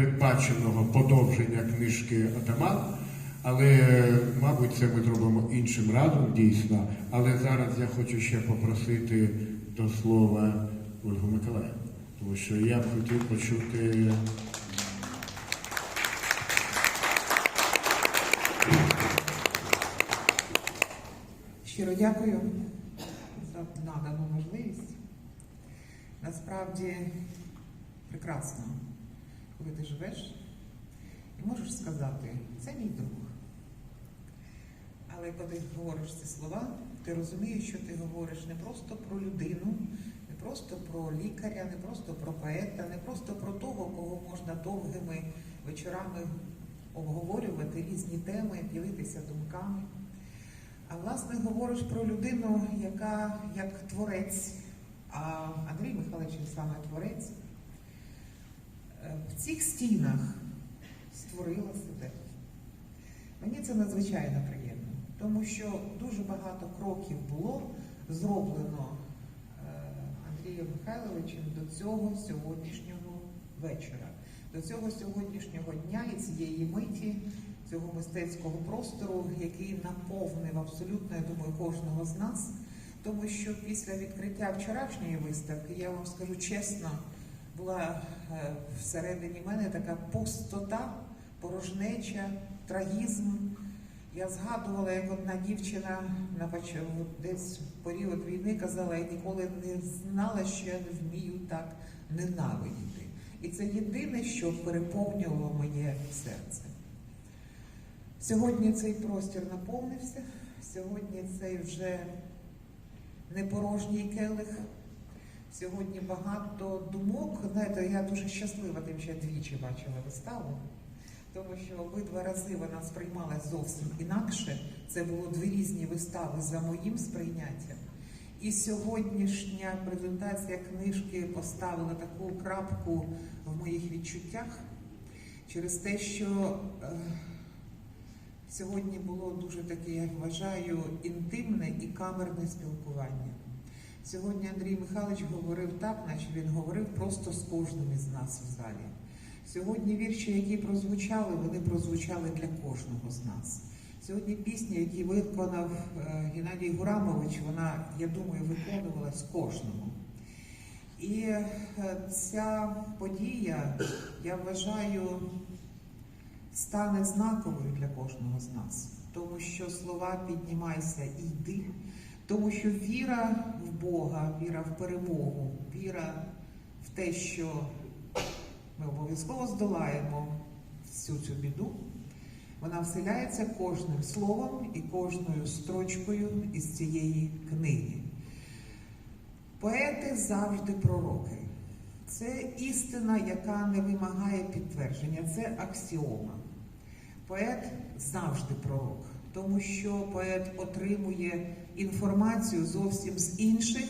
передбаченого подовження книжки Атаман. Але, мабуть, це ми зробимо іншим разом, дійсно. Але зараз я хочу ще попросити до слова Ольгу Миколаївну, тому що я б хотів почути. Щиро дякую за надану можливість. Насправді прекрасно, коли ти живеш і можеш сказати, це мій друг. Але коли говориш ці слова, ти розумієш, що ти говориш не просто про людину, не просто про лікаря, не просто про поета, не просто про того, кого можна довгими вечорами обговорювати різні теми, ділитися думками. А власне говориш про людину, яка як творець, а Андрій Михайлович саме творець, в цих стінах створила себе. Мені це надзвичайно приємно, тому що дуже багато кроків було зроблено е, Андрієм Михайловичем до цього сьогоднішнього вечора, до цього сьогоднішнього дня і цієї миті, цього мистецького простору, який наповнив абсолютно, я думаю, кожного з нас. Тому що після відкриття вчорашньої виставки, я вам скажу чесно, була е, всередині мене така пустота, порожнеча, трагізм. Я згадувала, як одна дівчина десь в період війни казала, я ніколи не знала, що я не вмію так ненавидіти. І це єдине, що переповнювало моє серце. Сьогодні цей простір наповнився, сьогодні цей вже не порожній келих. Сьогодні багато думок. Знаєте, я дуже щаслива, тим що я двічі бачила виставу, тому що обидва рази вона сприймалася зовсім інакше. Це було дві різні вистави за моїм сприйняттям. І сьогоднішня презентація книжки поставила таку крапку в моїх відчуттях через те, що е, сьогодні було дуже таке, я вважаю, інтимне і камерне спілкування. Сьогодні Андрій Михайлович говорив так, наче він говорив просто з кожним із нас в залі. Сьогодні вірші, які прозвучали, вони прозвучали для кожного з нас. Сьогодні пісня, які виконав е, Геннадій Гурамович, вона, я думаю, виконувалась кожному. І е, ця подія, я вважаю, стане знаковою для кожного з нас, тому що слова піднімайся і йди, тому що віра в Бога, віра в перемогу, віра в те, що ми обов'язково здолаємо всю цю біду, вона вселяється кожним словом і кожною строчкою із цієї книги. Поети завжди пророки. Це істина, яка не вимагає підтвердження, це аксіома. Поет завжди пророк, тому що поет отримує інформацію зовсім з інших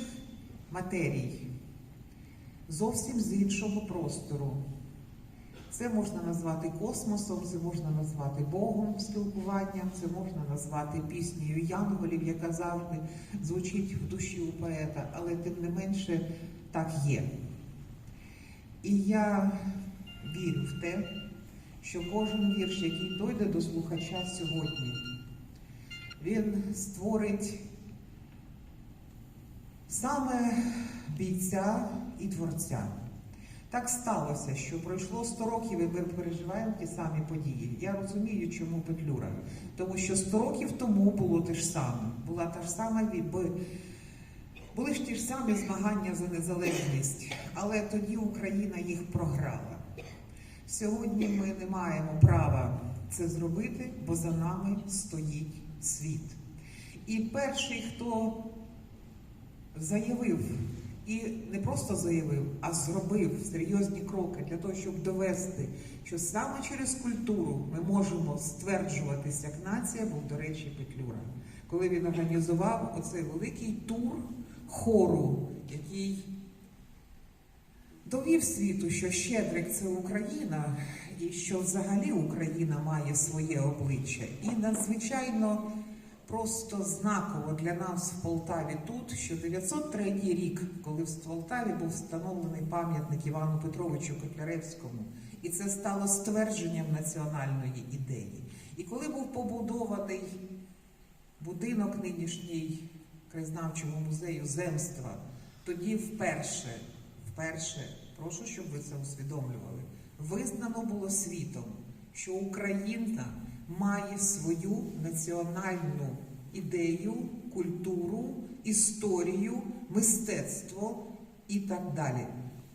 матерій, зовсім з іншого простору. Це можна назвати космосом, це можна назвати Богом спілкуванням, це можна назвати піснею янголів, яка завжди звучить в душі у поета, але тим не менше так є. І я вірю в те, що кожен вірш, який дойде до слухача сьогодні, він створить саме бійця і творця. Так сталося, що пройшло 100 років і ми переживаємо ті самі події. Я розумію, чому Петлюра. Тому що 100 років тому було те ж саме. Була та ж сама. Були ж ті ж самі змагання за незалежність, але тоді Україна їх програла. Сьогодні ми не маємо права це зробити, бо за нами стоїть світ. І перший, хто заявив, і не просто заявив, а зробив серйозні кроки для того, щоб довести, що саме через культуру ми можемо стверджуватися як нація, був, до речі, Петлюра. Коли він організував оцей великий тур хору, який довів світу, що Щедрик це Україна, і що взагалі Україна має своє обличчя. І надзвичайно просто знаково для нас в Полтаві тут, що 903 рік, коли в Полтаві був встановлений пам'ятник Івану Петровичу Котляревському, І це стало ствердженням національної ідеї. І коли був побудований будинок нинішній краєзнавчого музею земства, тоді вперше, вперше, прошу, щоб ви це усвідомлювали, визнано було світом, що Україна має свою національну ідею, культуру, історію, мистецтво і так далі.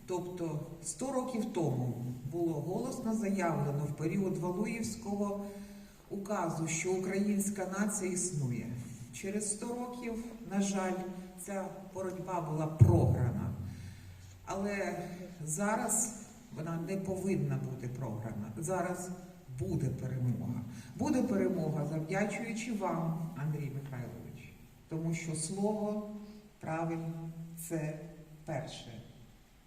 Тобто 100 років тому було голосно заявлено в період Валуївського указу, що українська нація існує. Через 100 років, на жаль, ця боротьба була програна. Але зараз вона не повинна бути програна. Зараз буде перемога. Буде перемога, завдячуючи вам, Андрій Михайлович, тому що слово правильно це перше.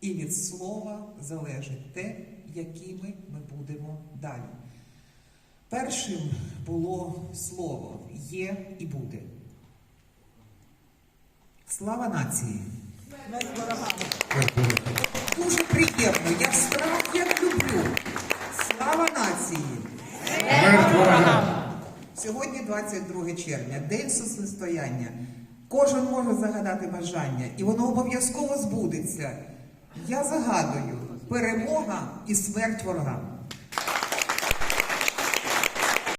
І від слова залежить те, якими ми будемо далі. Першим було слово є і буде. Слава нації! Дуже приємно. Я справді як люблю. Слава нації! Сьогодні 22 червня, день сонцестояння. Кожен може загадати бажання, і воно обов'язково збудеться. Я загадую перемога і смерть ворогам.